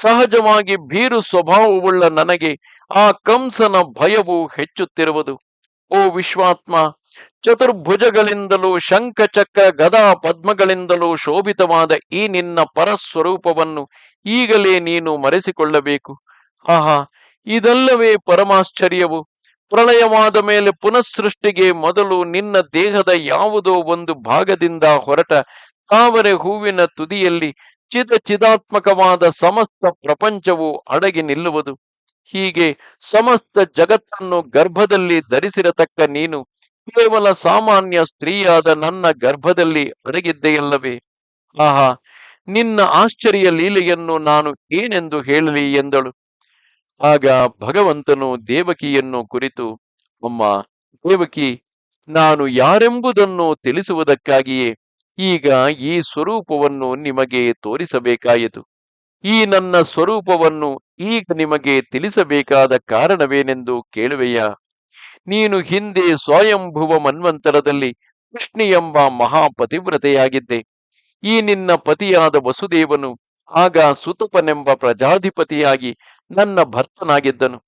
ಸಹಜವಾಗಿ ಭೀರು ಸ್ವಭಾವವುಳ್ಳ ನನಗೆ ಆ ಕಂಸನ ಭಯವು ಹೆಚ್ಚುತ್ತಿರುವುದು. ಓ ವಿಶ್ವಾತ್ಮ, ಚತುರ್ಭುಜಗಳಿಂದಲೂ ಶಂಖ ಚಕ್ರ ಗದಾ ಪದ್ಮಗಳಿಂದಲೂ ಶೋಭಿತವಾದ ಈ ನಿನ್ನ ಪರಸ್ವರೂಪವನ್ನು ಈಗಲೇ ನೀನು ಮರೆಸಿಕೊಳ್ಳಬೇಕು. ಆಹಾ ಇದಲ್ಲವೇ ಪರಮಾಶ್ಚರ್ಯವು. ಪ್ರಳಯವಾದ ಮೇಲೆ ಪುನಃಸೃಷ್ಟಿಗೆ ಮೊದಲು ನಿನ್ನ ದೇಹದ ಯಾವುದೋ ಒಂದು ಭಾಗದಿಂದ ಹೊರಟ ತಾವರೆ ಹೂವಿನ ತುದಿಯಲ್ಲಿ ಚಿದ ಚಿದಾತ್ಮಕವಾದ ಸಮಸ್ತ ಪ್ರಪಂಚವು ಅಡಗಿ ನಿಲ್ಲುವುದು. ಹೀಗೆ ಸಮಸ್ತ ಜಗತ್ತನ್ನು ಗರ್ಭದಲ್ಲಿ ಧರಿಸಿರತಕ್ಕ ನೀನು ಕೇವಲ ಸಾಮಾನ್ಯ ಸ್ತ್ರೀಯಾದ ನನ್ನ ಗರ್ಭದಲ್ಲಿ ಅಡಗಿದ್ದೆಯಲ್ಲವೇ? ಆಹಾ, ನಿನ್ನ ಆಶ್ಚರ್ಯ ಲೀಲೆಯನ್ನು ನಾನು ಏನೆಂದು ಹೇಳಲಿ ಎಂದಳು. ಆಗ ಭಗವಂತನು ದೇವಕಿಯನ್ನು ಕುರಿತು, ಅಮ್ಮ, ದೇವಕಿ, ನಾನು ಯಾರೆಂಬುದನ್ನು ತಿಳಿಸುವುದಕ್ಕಾಗಿಯೇ ಈಗ ಈ ಸ್ವರೂಪವನ್ನು ನಿಮಗೆ ತೋರಿಸಬೇಕಾಯಿತು. ಈ ನನ್ನ ಸ್ವರೂಪವನ್ನು ಈಗ ನಿಮಗೆ ತಿಳಿಸಬೇಕಾದ ಕಾರಣವೇನೆಂದು ಕೇಳುವೆಯ? ನೀನು ಹಿಂದೆ ಸ್ವಯಂಭುವ ಮನ್ವಂತರದಲ್ಲಿ ಕೃಷ್ಣಿ ಎಂಬ ಮಹಾಪತಿವ್ರತೆಯಾಗಿದ್ದೆ. ಈ ನಿನ್ನ ಪತಿಯಾದ ವಸುದೇವನು ಆಗ ಸುತುಪನೆಂಬ ಪ್ರಜಾಧಿಪತಿಯಾಗಿ ನನ್ನ ಭರ್ತನಾಗಿದ್ದನು.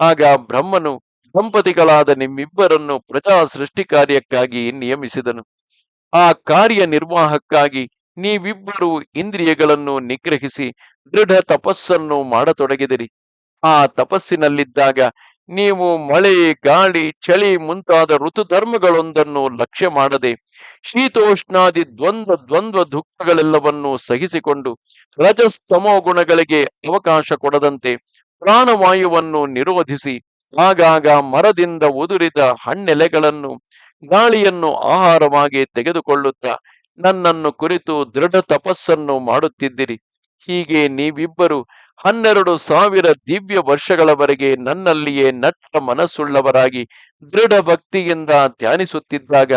ಆಗ ಬ್ರಹ್ಮನು ದಂಪತಿಗಳಾದ ನಿಮ್ಮಿಬ್ಬರನ್ನು ಪ್ರಜಾ ಸೃಷ್ಟಿ ಕಾರ್ಯಕ್ಕಾಗಿ ನಿಯಮಿಸಿದನು. ಆ ಕಾರ್ಯ ನಿರ್ವಾಹಕ್ಕಾಗಿ ನೀವಿಬ್ಬರು ಇಂದ್ರಿಯಗಳನ್ನು ನಿಗ್ರಹಿಸಿ ದೃಢ ತಪಸ್ಸನ್ನು ಮಾಡತೊಡಗಿದಿರಿ. ಆ ತಪಸ್ಸಿನಲ್ಲಿದ್ದಾಗ ನೀವು ಮಳೆ, ಗಾಳಿ, ಚಳಿ ಮುಂತಾದ ಋತುಧರ್ಮಗಳೊಂದನ್ನು ಲಕ್ಷ್ಯ ಮಾಡದೆ ಶೀತೋಷ್ಣಾದಿ ದ್ವಂದ್ವ ದ್ವಂದ್ವ ದುಃಖಗಳೆಲ್ಲವನ್ನೂ ಸಹಿಸಿಕೊಂಡು ರಜಸ್ತಮೋ ಗುಣಗಳಿಗೆ ಅವಕಾಶ ಕೊಡದಂತೆ ಪ್ರಾಣವಾಯುವನ್ನು ನಿರೋಧಿಸಿ ಆಗಾಗ ಮರದಿಂದ ಉದುರಿದ ಹಣ್ಣೆಲೆಗಳನ್ನು, ಗಾಳಿಯನ್ನು ಆಹಾರವಾಗಿ ತೆಗೆದುಕೊಳ್ಳುತ್ತಾ ನನ್ನನ್ನು ಕುರಿತು ದೃಢ ತಪಸ್ಸನ್ನು ಮಾಡುತ್ತಿದ್ದಿರಿ. ಹೀಗೆ ನೀವಿಬ್ಬರು ಹನ್ನೆರಡು ಸಾವಿರ ದಿವ್ಯ ವರ್ಷಗಳವರೆಗೆ ನನ್ನಲ್ಲಿಯೇ ನಟ್ಟ ಮನಸ್ಸುಳ್ಳವರಾಗಿ ದೃಢ ಭಕ್ತಿಯಿಂದ ಧ್ಯಾನಿಸುತ್ತಿದ್ದಾಗ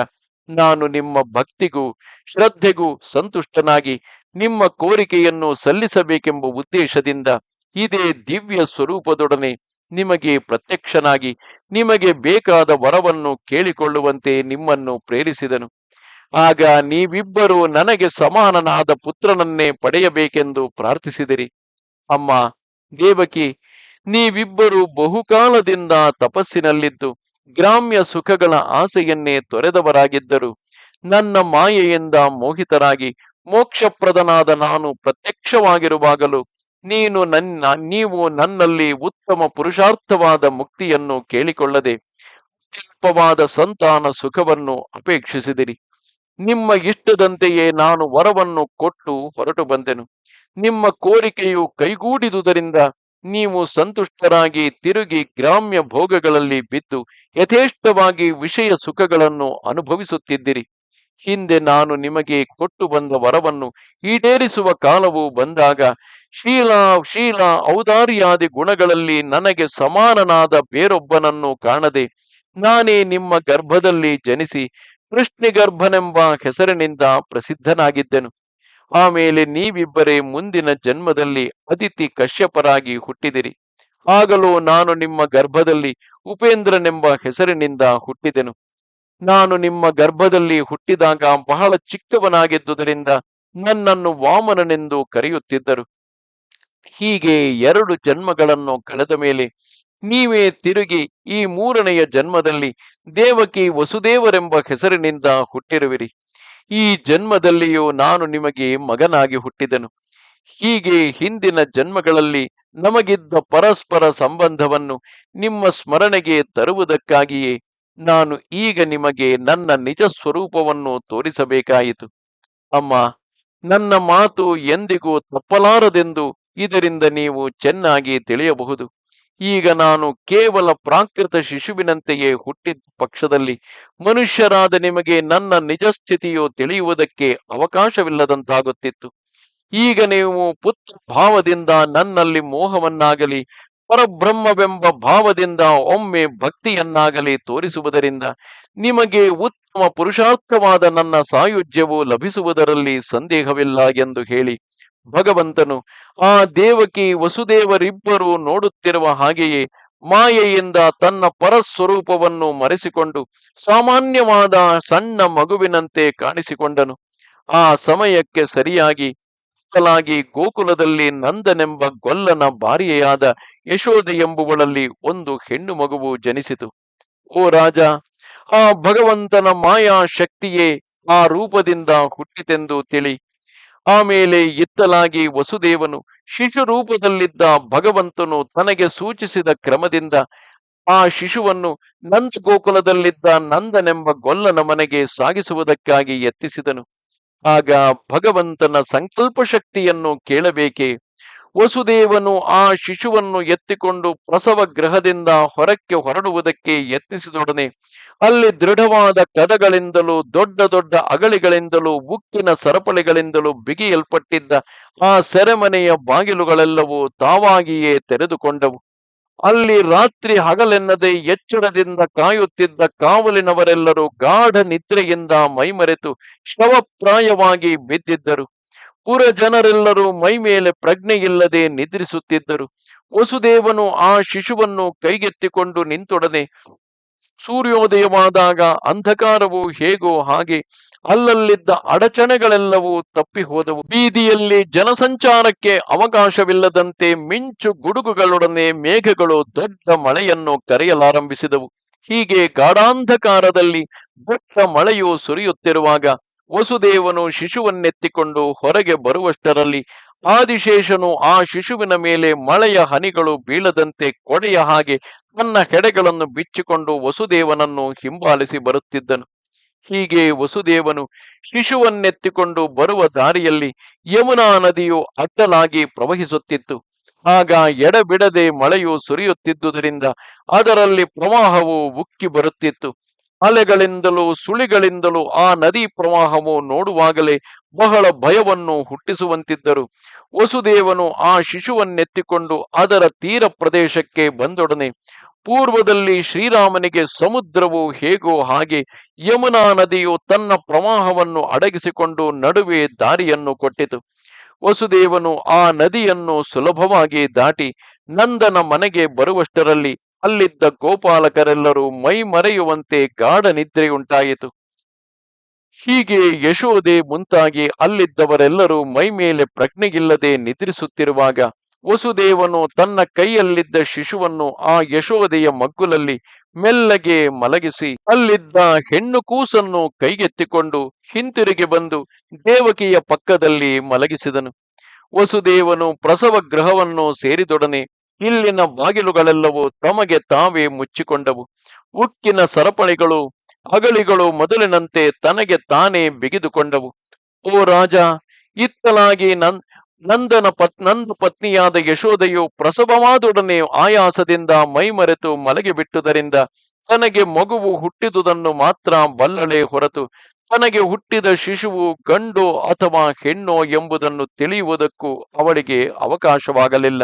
ನಾನು ನಿಮ್ಮ ಭಕ್ತಿಗೂ ಶ್ರದ್ಧೆಗೂ ಸಂತುಷ್ಟನಾಗಿ ನಿಮ್ಮ ಕೋರಿಕೆಯನ್ನು ಸಲ್ಲಿಸಬೇಕೆಂಬ ಉದ್ದೇಶದಿಂದ ಇದೇ ದಿವ್ಯ ಸ್ವರೂಪದೊಡನೆ ನಿಮಗೆ ಪ್ರತ್ಯಕ್ಷನಾಗಿ ನಿಮಗೆ ಬೇಕಾದ ವರವನ್ನು ಕೇಳಿಕೊಳ್ಳುವಂತೆ ನಿಮ್ಮನ್ನು ಪ್ರೇರಿಸಿದನು. ಆಗ ನೀವಿಬ್ಬರು ನನಗೆ ಸಮಾನನಾದ ಪುತ್ರನನ್ನೇ ಪಡೆಯಬೇಕೆಂದು ಪ್ರಾರ್ಥಿಸಿದಿರಿ. ಅಮ್ಮ, ದೇವಕಿ, ನೀವಿಬ್ಬರು ಬಹುಕಾಲದಿಂದ ತಪಸ್ಸಿನಲ್ಲಿದ್ದು, ಗ್ರಾಮ್ಯ ಸುಖಗಳ ಆಸೆಯನ್ನೇ ತೊರೆದವರಾಗಿದ್ದರು. ನನ್ನ ಮಾಯೆಯಿಂದ ಮೋಹಿತರಾಗಿ, ಮೋಕ್ಷಪ್ರದನಾದ ನಾನು ಪ್ರತ್ಯಕ್ಷವಾಗಿರುವಾಗಲೂ, ನೀನು ನನ್ನ ನೀವು ನನ್ನಲ್ಲಿ ಉತ್ತಮ ಪುರುಷಾರ್ಥವಾದ ಮುಕ್ತಿಯನ್ನು ಕೇಳಿಕೊಳ್ಳದೆ ಅತ್ಯಲ್ಪವಾದ ಸಂತಾನ ಸುಖವನ್ನು ಅಪೇಕ್ಷಿಸಿದಿರಿ. ನಿಮ್ಮ ಇಷ್ಟದಂತೆಯೇ ನಾನು ವರವನ್ನು ಕೊಟ್ಟು ಹೊರಟು ಬಂದೆನು. ನಿಮ್ಮ ಕೋರಿಕೆಯು ಕೈಗೂಡಿದುದರಿಂದ ನೀವು ಸಂತುಷ್ಟರಾಗಿ ತಿರುಗಿ ಗ್ರಾಮ್ಯ ಭೋಗಗಳಲ್ಲಿ ಬಿದ್ದು ಯಥೇಷ್ಟವಾಗಿ ವಿಷಯ ಸುಖಗಳನ್ನು ಅನುಭವಿಸುತ್ತಿದ್ದಿರಿ. ಹಿಂದೆ ನಾನು ನಿಮಗೆ ಕೊಟ್ಟು ಬಂದ ವರವನ್ನು ಈಡೇರಿಸುವ ಕಾಲವು ಬಂದಾಗ ಶೀಲ ಶೀಲ, ಔದಾರಿಯಾದಿ ಗುಣಗಳಲ್ಲಿ ನನಗೆ ಸಮಾನನಾದ ಬೇರೊಬ್ಬನನ್ನು ಕಾಣದೆ ನಾನೇ ನಿಮ್ಮ ಗರ್ಭದಲ್ಲಿ ಜನಿಸಿ ಕೃಷ್ಣಿಗರ್ಭನೆಂಬ ಹೆಸರಿನಿಂದ ಪ್ರಸಿದ್ಧನಾಗಿದ್ದೆನು. ಆಮೇಲೆ ನೀವಿಬ್ಬರೇ ಮುಂದಿನ ಜನ್ಮದಲ್ಲಿ ಅದಿತಿ ಕಶ್ಯಪರಾಗಿ ಹುಟ್ಟಿದಿರಿ. ಆಗಲೂ ನಾನು ನಿಮ್ಮ ಗರ್ಭದಲ್ಲಿ ಉಪೇಂದ್ರನೆಂಬ ಹೆಸರಿನಿಂದ ಹುಟ್ಟಿದೆನು. ನಾನು ನಿಮ್ಮ ಗರ್ಭದಲ್ಲಿ ಹುಟ್ಟಿದಾಗ ಬಹಳ ಚಿಕ್ಕವನಾಗಿದ್ದುದರಿಂದ ನನ್ನನ್ನು ವಾಮನನೆಂದು ಕರೆಯುತ್ತಿದ್ದರು. ಹೀಗೆ ಎರಡು ಜನ್ಮಗಳನ್ನು ಕಳೆದ ಮೇಲೆ ನೀವೇ ತಿರುಗಿ ಈ ಮೂರನೆಯ ಜನ್ಮದಲ್ಲಿ ದೇವಕಿ ವಸುದೇವರೆಂಬ ಹೆಸರಿನಿಂದ ಹುಟ್ಟಿರುವಿರಿ. ಈ ಜನ್ಮದಲ್ಲಿಯೂ ನಾನು ನಿಮಗೆ ಮಗನಾಗಿ ಹುಟ್ಟಿದನು. ಹೀಗೆ ಹಿಂದಿನ ಜನ್ಮಗಳಲ್ಲಿ ನಮಗಿದ್ದ ಪರಸ್ಪರ ಸಂಬಂಧವನ್ನು ನಿಮ್ಮ ಸ್ಮರಣೆಗೆ ತರುವುದಕ್ಕಾಗಿಯೇ ನಾನು ಈಗ ನಿಮಗೆ ನನ್ನ ನಿಜ ಸ್ವರೂಪವನ್ನು ತೋರಿಸಬೇಕಾಯಿತು. ಅಮ್ಮ, ನನ್ನ ಮಾತು ಎಂದಿಗೂ ತಪ್ಪಲಾರದೆಂದು ಇದರಿಂದ ನೀವು ಚೆನ್ನಾಗಿ ತಿಳಿಯಬಹುದು. ಈಗ ನಾನು ಕೇವಲ ಪ್ರಾಕೃತ ಶಿಶುವಿನಂತೆಯೇ ಹುಟ್ಟಿದ ಪಕ್ಷದಲ್ಲಿ ಮನುಷ್ಯರಾದ ನಿಮಗೆ ನನ್ನ ನಿಜ ಸ್ಥಿತಿಯು ತಿಳಿಯುವುದಕ್ಕೆ ಅವಕಾಶವಿಲ್ಲದಂತಾಗುತ್ತಿತ್ತು. ಈಗ ನೀವು ಪುತ್ರ ಭಾವದಿಂದ ನನ್ನಲ್ಲಿ ಮೋಹವನ್ನಾಗಲಿ ಪರಬ್ರಹ್ಮವೆಂಬ ಭಾವದಿಂದ ಒಮ್ಮೆ ಭಕ್ತಿಯನ್ನಾಗಲಿ ತೋರಿಸುವುದರಿಂದ ನಿಮಗೆ ಉತ್ತಮ ಪುರುಷಾರ್ಥವಾದ ನನ್ನ ಸಾಯುಜ್ಯವು ಲಭಿಸುವುದರಲ್ಲಿ ಸಂದೇಹವಿಲ್ಲ ಎಂದು ಹೇಳಿ ಭಗವಂತನು ಆ ದೇವಕಿ ವಸುದೇವರಿಬ್ಬರು ನೋಡುತ್ತಿರುವ ಹಾಗೆಯೇ ಮಾಯೆಯಿಂದ ತನ್ನ ಪರಸ್ವರೂಪವನ್ನು ಮರೆಸಿಕೊಂಡು ಸಾಮಾನ್ಯವಾದ ಸಣ್ಣ ಮಗುವಿನಂತೆ ಕಾಣಿಸಿಕೊಂಡನು. ಆ ಸಮಯಕ್ಕೆ ಸರಿಯಾಗಿ ಮಕ್ಕಳಾಗಿ ಗೋಕುಲದಲ್ಲಿ ನಂದನೆಂಬ ಗೊಲ್ಲನ ಭಾರ್ಯೆಯಾದ ಯಶೋದೆ ಎಂಬುವಳಲ್ಲಿ ಒಂದು ಹೆಣ್ಣು ಮಗುವು ಜನಿಸಿತು. ಓ ರಾಜ, ಆ ಭಗವಂತನ ಮಾಯಾ ಶಕ್ತಿಯೇ ಆ ರೂಪದಿಂದ ಹುಟ್ಟಿತೆಂದು ತಿಳಿ. ಆಮೇಲೆ ಎತ್ತಲಾಗಿ ವಸುದೇವನು ಶಿಶು ರೂಪದಲ್ಲಿದ್ದ ಭಗವಂತನು ತನಗೆ ಸೂಚಿಸಿದ ಕ್ರಮದಿಂದ ಆ ಶಿಶುವನ್ನು ನಂದ ಗೋಕುಲದಲ್ಲಿದ್ದ ನಂದನೆಂಬ ಗೊಲ್ಲನ ಮನೆಗೆ ಸಾಗಿಸುವುದಕ್ಕಾಗಿ ಯತ್ನಿಸಿದನು. ಆಗ ಭಗವಂತನ ಸಂಕಲ್ಪ ಶಕ್ತಿಯನ್ನು ಕೇಳಬೇಕೆ? ವಸುದೇವನು ಆ ಶಿಶುವನ್ನು ಎತ್ತಿಕೊಂಡು ಪ್ರಸವ ಗ್ರಹದಿಂದ ಹೊರಕ್ಕೆ ಹೊರಡುವುದಕ್ಕೆ ಯತ್ನಿಸಿದೊಡನೆ ಅಲ್ಲಿ ದೃಢವಾದ ಕದಗಳಿಂದಲೂ ದೊಡ್ಡ ದೊಡ್ಡ ಅಗಳಿಗಳಿಂದಲೂ ಉಕ್ಕಿನ ಸರಪಳಿಗಳಿಂದಲೂ ಬಿಗಿಯಲ್ಪಟ್ಟಿದ್ದ ಆ ಸೆರೆಮನೆಯ ಬಾಗಿಲುಗಳೆಲ್ಲವೂ ತಾವಾಗಿಯೇ ತೆರೆದುಕೊಂಡವು. ಅಲ್ಲಿ ರಾತ್ರಿ ಹಗಲೆನ್ನದೆ ಎಚ್ಚರದಿಂದ ಕಾಯುತ್ತಿದ್ದ ಕಾವಲಿನವರೆಲ್ಲರೂ ಗಾಢ ನಿದ್ರೆಯಿಂದ ಮೈಮರೆತು ಶವಪ್ರಾಯವಾಗಿ ಬಿದ್ದಿದ್ದರು. ಪುರ ಜನರೆಲ್ಲರೂ ಮೈ ಮೇಲೆ ಪ್ರಜ್ಞೆಯಿಲ್ಲದೆ ನಿದ್ರಿಸುತ್ತಿದ್ದರು. ವಸುದೇವನು ಆ ಶಿಶುವನ್ನು ಕೈಗೆತ್ತಿಕೊಂಡು ನಿಂತೊಡನೆ ಸೂರ್ಯೋದಯವಾದಾಗ ಅಂಧಕಾರವು ಹೇಗೋ ಹಾಗೆ ಅಲ್ಲಲ್ಲಿದ್ದ ಅಡಚಣೆಗಳೆಲ್ಲವೂ ತಪ್ಪಿ ಹೋದವು ಬೀದಿಯಲ್ಲಿ ಜನಸಂಚಾರಕ್ಕೆ ಅವಕಾಶವಿಲ್ಲದಂತೆ ಮಿಂಚು ಗುಡುಗುಗಳೊಡನೆ ಮೇಘಗಳು ದೊಡ್ಡ ಮಳೆಯನ್ನು ಕರೆಯಲಾರಂಭಿಸಿದವು. ಹೀಗೆ ಗಾಢಾಂಧಕಾರದಲ್ಲಿ ದೊಡ್ಡ ಮಳೆಯು ಸುರಿಯುತ್ತಿರುವಾಗ ವಸುದೇವನು ಶಿಶುವನ್ನೆತ್ತಿಕೊಂಡು ಹೊರಗೆ ಬರುವಷ್ಟರಲ್ಲಿ ಆದಿಶೇಷನು ಆ ಶಿಶುವಿನ ಮೇಲೆ ಮಳೆಯ ಹನಿಗಳು ಬೀಳದಂತೆ ಕೊಡೆಯ ಹಾಗೆ ತನ್ನ ಹೆಡೆಗಳನ್ನು ಬಿಚ್ಚಿಕೊಂಡು ವಸುದೇವನನ್ನು ಹಿಂಬಾಲಿಸಿ ಬರುತ್ತಿದ್ದನು. ಹೀಗೆ ವಸುದೇವನು ಶಿಶುವನ್ನೆತ್ತಿಕೊಂಡು ಬರುವ ದಾರಿಯಲ್ಲಿ ಯಮುನಾ ನದಿಯು ಅಡ್ಡಲಾಗಿ ಪ್ರವಹಿಸುತ್ತಿತ್ತು. ಆಗ ಎಡಬಿಡದೆ ಮಳೆಯು ಸುರಿಯುತ್ತಿದ್ದುದರಿಂದ ಅದರಲ್ಲಿ ಪ್ರವಾಹವು ಉಕ್ಕಿ ಬರುತ್ತಿತ್ತು. ಅಲೆಗಳಿಂದಲೂ ಸುಳಿಗಳಿಂದಲೂ ಆ ನದಿ ಪ್ರವಾಹವು ನೋಡುವಾಗಲೇ ಬಹಳ ಭಯವನ್ನು ಹುಟ್ಟಿಸುವಂತಿದ್ದರು. ವಸುದೇವನು ಆ ಶಿಶುವನ್ನೆತ್ತಿಕೊಂಡು ಅದರ ತೀರ ಪ್ರದೇಶಕ್ಕೆ ಬಂದೊಡನೆ, ಪೂರ್ವದಲ್ಲಿ ಶ್ರೀರಾಮನಿಗೆ ಸಮುದ್ರವು ಹೇಗೋ ಹಾಗೆ ಯಮುನಾ ನದಿಯು ತನ್ನ ಪ್ರವಾಹವನ್ನು ಅಡಗಿಸಿಕೊಂಡು ನಡುವೆ ದಾರಿಯನ್ನು ಕೊಟ್ಟಿತು. ವಸುದೇವನು ಆ ನದಿಯನ್ನು ಸುಲಭವಾಗಿ ದಾಟಿ ನಂದನ ಮನೆಗೆ ಬರುವಷ್ಟರಲ್ಲಿ ಅಲ್ಲಿದ್ದ ಗೋಪಾಲಕರೆಲ್ಲರೂ ಮೈ ಮರೆಯುವಂತೆ ಗಾಢ ನಿದ್ರೆಯುಂಟಾಯಿತು ಹೀಗೆ ಯಶೋದೆ ಮುಂತಾಗಿ ಅಲ್ಲಿದ್ದವರೆಲ್ಲರೂ ಮೈ ಮೇಲೆ ಪ್ರಜ್ಞೆಗಿಲ್ಲದೆ ನಿದ್ರಿಸುತ್ತಿರುವಾಗ ವಸುದೇವನು ತನ್ನ ಕೈಯಲ್ಲಿದ್ದ ಶಿಶುವನ್ನು ಆ ಯಶೋದೆಯ ಮಗ್ಗುಲಲ್ಲಿ ಮೆಲ್ಲಗೆ ಮಲಗಿಸಿ ಅಲ್ಲಿದ್ದ ಹೆಣ್ಣು ಕೂಸನ್ನು ಕೈಗೆತ್ತಿಕೊಂಡು ಹಿಂತಿರುಗಿ ಬಂದು ದೇವಕಿಯ ಪಕ್ಕದಲ್ಲಿ ಮಲಗಿಸಿದನು. ವಸುದೇವನು ಪ್ರಸವ ಗ್ರಹವನ್ನು ಸೇರಿದೊಡನೆ ಇಲ್ಲಿನ ಬಾಗಿಲುಗಳೆಲ್ಲವೂ ತಮಗೆ ತಾವೇ ಮುಚ್ಚಿಕೊಂಡವು. ಉಕ್ಕಿನ ಸರಪಳಿಗಳು ಅಗಳಿಗಳು ಮೊದಲಿನಂತೆ ತನಗೆ ತಾನೇ ಬಿಗಿದುಕೊಂಡವು. ಓ ರಾಜ, ಇತ್ತಲಾಗಿ ನನ್, ನಂದನ ಪತ್, ನಂದ ಪತ್ನಿಯಾದ ಯಶೋದೆಯು ಪ್ರಸವವಾದೊಡನೆ ಆಯಾಸದಿಂದ ಮೈಮರೆತು ಮಲಗಿಬಿಟ್ಟುದರಿಂದ ತನಗೆ ಮಗುವು ಹುಟ್ಟಿದುದನ್ನು ಮಾತ್ರ ಬಲ್ಲಳೆ ಹೊರತು, ತನಗೆ ಹುಟ್ಟಿದ ಶಿಶುವು ಗಂಡು ಅಥವಾ ಹೆಣ್ಣೋ ಎಂಬುದನ್ನು ತಿಳಿಯುವುದಕ್ಕೂ ಅವಳಿಗೆ ಅವಕಾಶವಾಗಲಿಲ್ಲ.